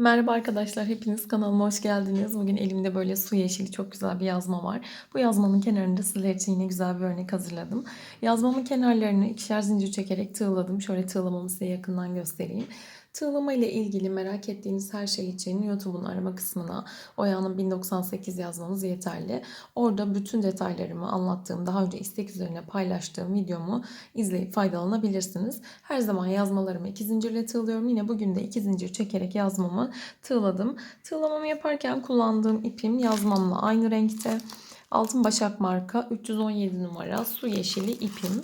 Merhaba arkadaşlar, hepiniz kanalıma hoş geldiniz. Bugün elimde böyle su yeşili çok güzel bir yazma var. Bu yazmanın kenarında sizler için yine güzel bir örnek hazırladım. Yazmamın kenarlarını ikişer zincir çekerek tığladım. Şöyle tığlamamı size yakından göstereyim. Tığlama ile ilgili merak ettiğiniz her şey için YouTube'un arama kısmına Oya'nın 1098 yazmanız yeterli. Orada bütün detaylarımı anlattığım, daha önce istek üzerine paylaştığım videomu izleyip faydalanabilirsiniz. Her zaman yazmalarımı iki zincirle tığlıyorum. Yine bugün de iki zincir çekerek yazmamı tığladım. Tığlamamı yaparken kullandığım ipim yazmamla aynı renkte. Altın Başak marka 317 numara su yeşili ipim.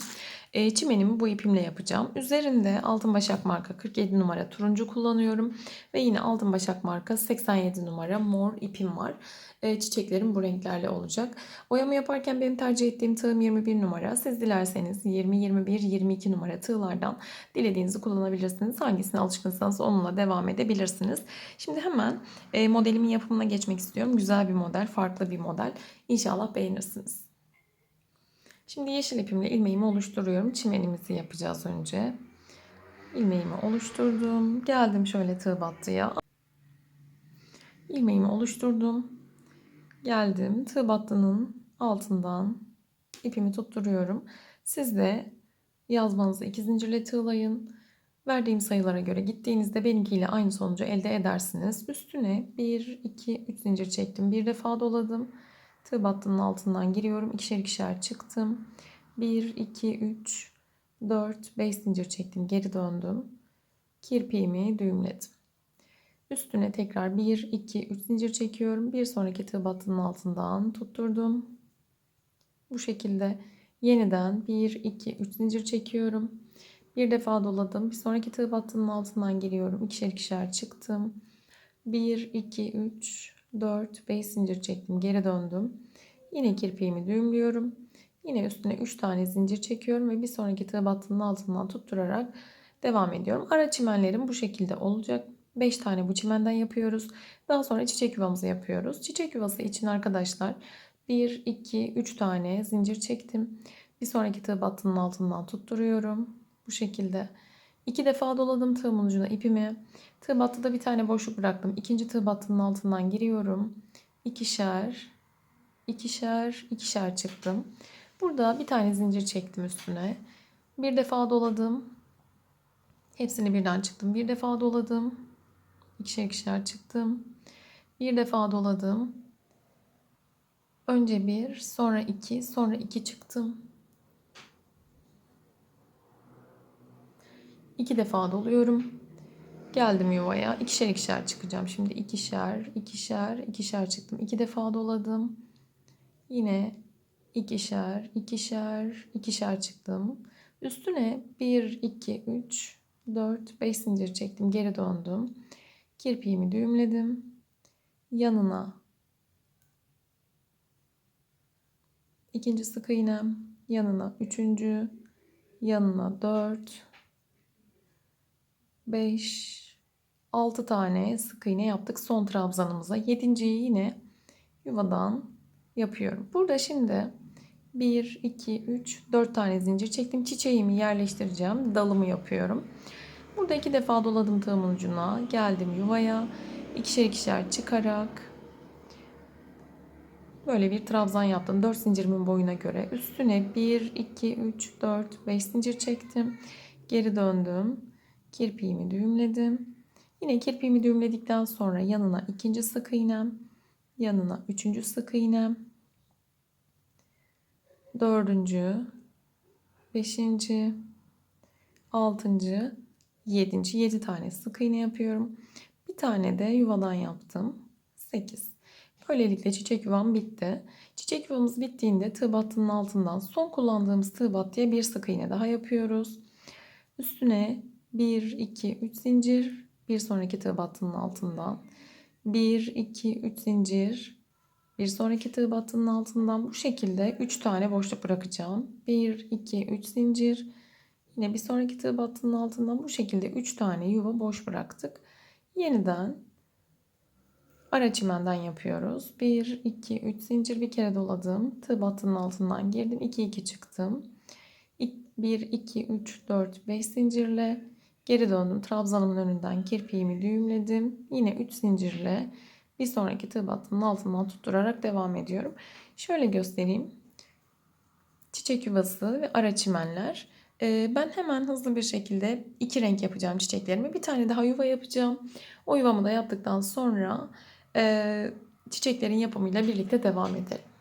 E, çimenimi bu ipimle yapacağım. Üzerinde Altın Başak marka 47 numara turuncu kullanıyorum. Ve yine Altın Başak marka 87 numara mor ipim var. E, çiçeklerim bu renklerle olacak. Oyamı yaparken benim tercih ettiğim tığım 21 numara. Siz dilerseniz 20, 21, 22 numara tığlardan dilediğinizi kullanabilirsiniz. Hangisine alışkınsanız onunla devam edebilirsiniz. Şimdi hemen e, modelimin yapımına geçmek istiyorum. Güzel bir model, farklı bir model. İnşallah beğenirsiniz. Şimdi yeşil ipimle ilmeğimi oluşturuyorum. Çimenimizi yapacağız önce. İlmeğimi oluşturdum. Geldim şöyle tığ battıya. İlmeğimi oluşturdum. Geldim tığ battının altından ipimi tutturuyorum. Siz de yazmanızı iki zincirle tığlayın. Verdiğim sayılara göre gittiğinizde benimkiyle aynı sonucu elde edersiniz. Üstüne 1, 2, 3 zincir çektim. Bir defa doladım. Tığ battının altından giriyorum. İkişer ikişer çıktım. 1, 2, 3, 4, 5 zincir çektim. Geri döndüm. Kirpiğimi düğümledim. Üstüne tekrar 1, 2, 3 zincir çekiyorum. Bir sonraki tığ battının altından tutturdum. Bu şekilde yeniden 1, 2, 3 zincir çekiyorum. Bir defa doladım. Bir sonraki tığ battının altından giriyorum. İkişer ikişer çıktım. 1, 2, 3, 4, 5 zincir çektim. Geri döndüm. Yine kirpiğimi düğümlüyorum. Yine üstüne 3 tane zincir çekiyorum ve bir sonraki tığ battının altından tutturarak devam ediyorum. Ara çimenlerim bu şekilde olacak. 5 tane bu çimenden yapıyoruz. Daha sonra çiçek yuvamızı yapıyoruz. Çiçek yuvası için arkadaşlar 1, 2, 3 tane zincir çektim. Bir sonraki tığ battının altından tutturuyorum. Bu şekilde. İki defa doladım tığımın ucuna ipimi. Tığ battıda bir tane boşluk bıraktım. İkinci tığ battının altından giriyorum. İkişer, ikişer, ikişer çıktım. Burada bir tane zincir çektim üstüne. Bir defa doladım. Hepsini birden çıktım. Bir defa doladım. İkişer ikişer çıktım. Bir defa doladım. Önce bir, sonra iki, sonra iki çıktım. İki defa doluyorum. Geldim yuvaya. İkişer ikişer çıkacağım. Şimdi ikişer, ikişer, ikişer çıktım. İki defa doladım. Yine ikişer, ikişer, ikişer çıktım. Üstüne 1, 2, 3, 4, 5 zincir çektim. Geri döndüm. Kirpiğimi düğümledim. Yanına ikinci sık iğnem, yanına üçüncü, yanına dört, 5 6 tane sık iğne yaptık son trabzanımıza. 7.yi yine yuvadan yapıyorum. Burada şimdi 1 2 3 4 tane zincir çektim. Çiçeğimi yerleştireceğim. Dalımı yapıyorum. Burada iki defa doladım tığımın ucuna. Geldim yuvaya. ikişer ikişer çıkarak böyle bir trabzan yaptım. 4 zincirimin boyuna göre. Üstüne 1 2 3 4 5 zincir çektim. Geri döndüm kirpiğimi düğümledim. Yine kirpiğimi düğümledikten sonra yanına ikinci sık iğnem, yanına üçüncü sık iğnem, dördüncü, beşinci, altıncı, yedinci, yedi tane sık iğne yapıyorum. Bir tane de yuvadan yaptım. Sekiz. Böylelikle çiçek yuvam bitti. Çiçek yuvamız bittiğinde tığ battının altından son kullandığımız tığ battıya bir sık iğne daha yapıyoruz. Üstüne 1, 2, 3 zincir. Bir sonraki tığ battının altından. 1, 2, 3 zincir. Bir sonraki tığ battının altından bu şekilde 3 tane boşluk bırakacağım. 1, 2, 3 zincir. Yine bir sonraki tığ battının altından bu şekilde 3 tane yuva boş bıraktık. Yeniden ara çimenden yapıyoruz. 1, 2, 3 zincir bir kere doladım. Tığ battının altından girdim. 2, 2 çıktım. 1, 2, 3, 4, 5 zincirle Geri döndüm. Trabzanımın önünden kirpiğimi düğümledim. Yine 3 zincirle bir sonraki tığ battının altından tutturarak devam ediyorum. Şöyle göstereyim. Çiçek yuvası ve ara çimenler. Ee, ben hemen hızlı bir şekilde iki renk yapacağım çiçeklerimi. Bir tane daha yuva yapacağım. O yuvamı da yaptıktan sonra e, çiçeklerin yapımıyla birlikte devam edelim.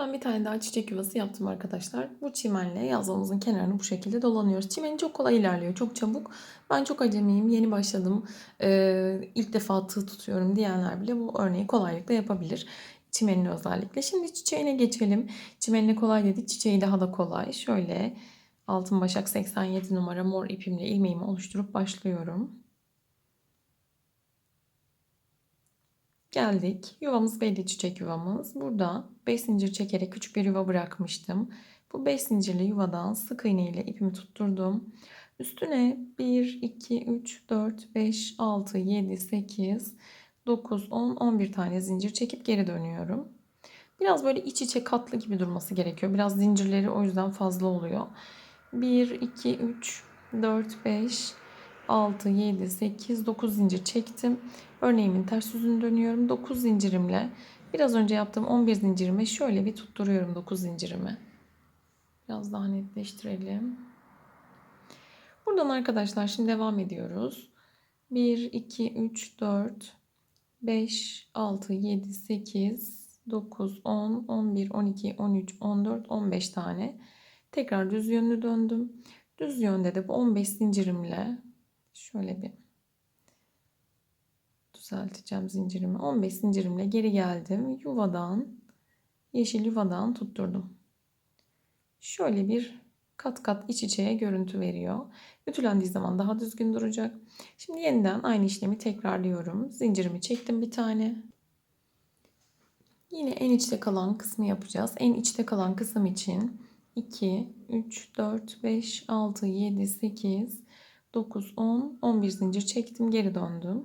Ben bir tane daha çiçek yuvası yaptım arkadaşlar. Bu çimenle yazmamızın kenarını bu şekilde dolanıyoruz. Çimeni çok kolay ilerliyor, çok çabuk. Ben çok acemiyim, yeni başladım, ee, ilk defa tığ tutuyorum diyenler bile bu örneği kolaylıkla yapabilir. Çimenini özellikle. Şimdi çiçeğine geçelim. Çimenine kolay dedik, çiçeği daha da kolay. Şöyle altın başak 87 numara mor ipimle ilmeğimi oluşturup başlıyorum. Geldik. Yuvamız belli çiçek yuvamız. Burada 5 zincir çekerek küçük bir yuva bırakmıştım. Bu 5 zincirli yuvadan sık iğne ile ipimi tutturdum. Üstüne 1, 2, 3, 4, 5, 6, 7, 8, 9, 10, 11 tane zincir çekip geri dönüyorum. Biraz böyle iç içe katlı gibi durması gerekiyor. Biraz zincirleri o yüzden fazla oluyor. 1, 2, 3, 4, 5, 6, 7, 8, 9 zincir çektim. Örneğimin ters yüzünü dönüyorum. 9 zincirimle biraz önce yaptığım 11 zincirimi şöyle bir tutturuyorum 9 zincirimi. Biraz daha netleştirelim. Buradan arkadaşlar şimdi devam ediyoruz. 1, 2, 3, 4, 5, 6, 7, 8, 9, 10, 11, 12, 13, 14, 15 tane. Tekrar düz yönlü döndüm. Düz yönde de bu 15 zincirimle şöyle bir düzelteceğim zincirimi. 15 zincirimle geri geldim. Yuvadan yeşil yuvadan tutturdum. Şöyle bir kat kat iç içeye görüntü veriyor. Ütülendiği zaman daha düzgün duracak. Şimdi yeniden aynı işlemi tekrarlıyorum. Zincirimi çektim bir tane. Yine en içte kalan kısmı yapacağız. En içte kalan kısım için 2, 3, 4, 5, 6, 7, 8, 9, 10, 11 zincir çektim. Geri döndüm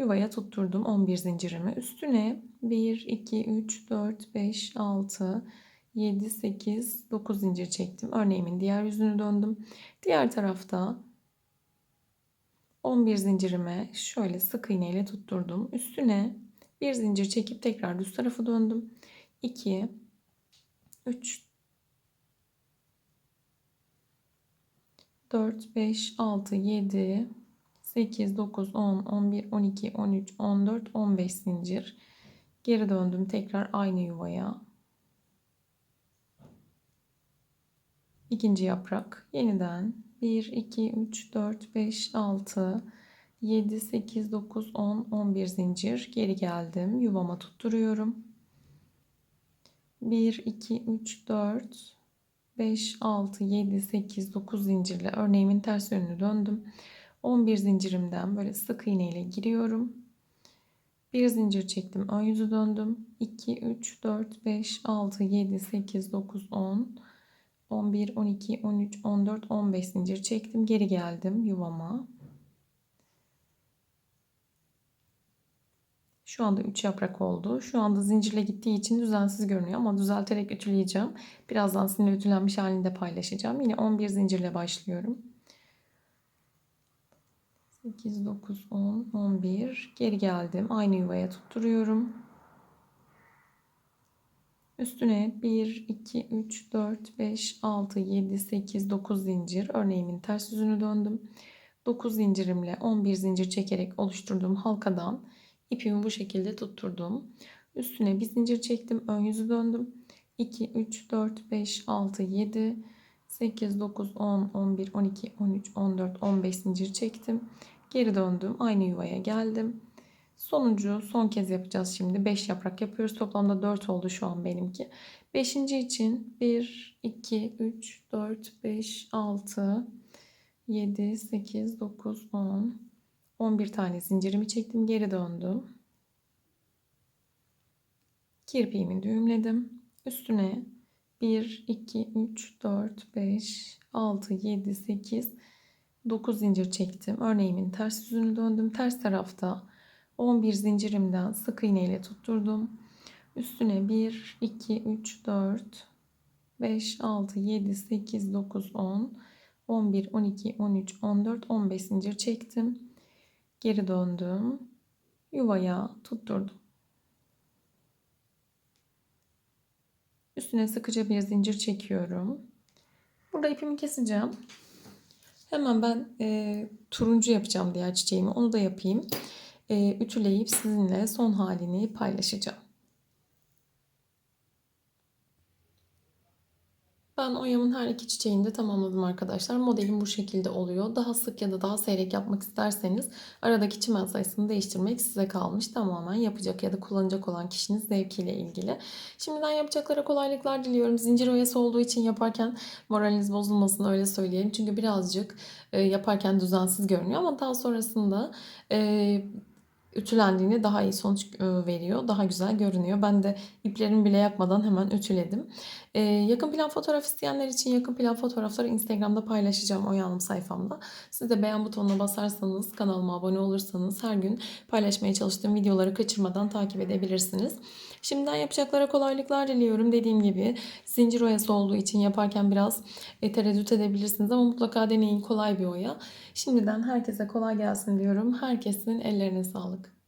yuvaya tutturdum 11 zincirimi. Üstüne 1, 2, 3, 4, 5, 6, 7, 8, 9 zincir çektim. Örneğimin diğer yüzünü döndüm. Diğer tarafta 11 zincirime şöyle sık iğne ile tutturdum. Üstüne bir zincir çekip tekrar düz tarafı döndüm. 2, 3, 4, 5, 6, 7, 8, 9, 10, 11, 12, 13, 14, 15 zincir. Geri döndüm tekrar aynı yuvaya. İkinci yaprak. Yeniden 1, 2, 3, 4, 5, 6, 7, 8, 9, 10, 11 zincir. Geri geldim. Yuvama tutturuyorum. 1, 2, 3, 4, 5, 6, 7, 8, 9 zincirle örneğimin ters yönünü döndüm. 11 zincirimden böyle sık iğne ile giriyorum. Bir zincir çektim. Ön yüzü döndüm. 2, 3, 4, 5, 6, 7, 8, 9, 10, 11, 12, 13, 14, 15 zincir çektim. Geri geldim yuvama. Şu anda 3 yaprak oldu. Şu anda zincirle gittiği için düzensiz görünüyor ama düzelterek ütüleyeceğim. Birazdan sizinle ütülenmiş halini de paylaşacağım. Yine 11 zincirle başlıyorum. 8, 9, 10, 11. Geri geldim. Aynı yuvaya tutturuyorum. Üstüne 1, 2, 3, 4, 5, 6, 7, 8, 9 zincir. Örneğimin ters yüzünü döndüm. 9 zincirimle 11 zincir çekerek oluşturduğum halkadan ipimi bu şekilde tutturdum. Üstüne bir zincir çektim. Ön yüzü döndüm. 2, 3, 4, 5, 6, 7, 8, 9, 10, 11, 12, 13, 14, 15 zincir çektim. Geri döndüm. Aynı yuvaya geldim. Sonuncu son kez yapacağız şimdi. 5 yaprak yapıyoruz. Toplamda 4 oldu şu an benimki. 5. için 1, 2, 3, 4, 5, 6, 7, 8, 9, 10, 11 tane zincirimi çektim. Geri döndüm. Kirpiğimi düğümledim. Üstüne 1, 2, 3, 4, 5, 6, 7, 8, 9 zincir çektim. Örneğimin ters yüzünü döndüm. Ters tarafta 11 zincirimden sık iğne ile tutturdum. Üstüne 1, 2, 3, 4, 5, 6, 7, 8, 9, 10, 11, 12, 13, 14, 15 zincir çektim. Geri döndüm. Yuvaya tutturdum. Üstüne sıkıca bir zincir çekiyorum. Burada ipimi keseceğim. Hemen ben e, turuncu yapacağım diğer çiçeğimi. Onu da yapayım. E, ütüleyip sizinle son halini paylaşacağım. Ben oyamın her iki çiçeğini de tamamladım arkadaşlar. Modelim bu şekilde oluyor. Daha sık ya da daha seyrek yapmak isterseniz aradaki çimen sayısını değiştirmek size kalmış. Tamamen yapacak ya da kullanacak olan kişinin zevkiyle ilgili. Şimdiden yapacaklara kolaylıklar diliyorum. Zincir oyası olduğu için yaparken moraliniz bozulmasın öyle söyleyelim. Çünkü birazcık e, yaparken düzensiz görünüyor ama daha sonrasında e, ütülendiğinde daha iyi sonuç e, veriyor. Daha güzel görünüyor. Ben de iplerimi bile yakmadan hemen ütüledim. Ee, yakın plan fotoğraf isteyenler için yakın plan fotoğrafları Instagram'da paylaşacağım o yanım sayfamda. Siz de beğen butonuna basarsanız, kanalıma abone olursanız her gün paylaşmaya çalıştığım videoları kaçırmadan takip edebilirsiniz. Şimdiden yapacaklara kolaylıklar diliyorum. Dediğim gibi zincir oyası olduğu için yaparken biraz e, tereddüt edebilirsiniz ama mutlaka deneyin kolay bir oya. Şimdiden herkese kolay gelsin diyorum. Herkesin ellerine sağlık.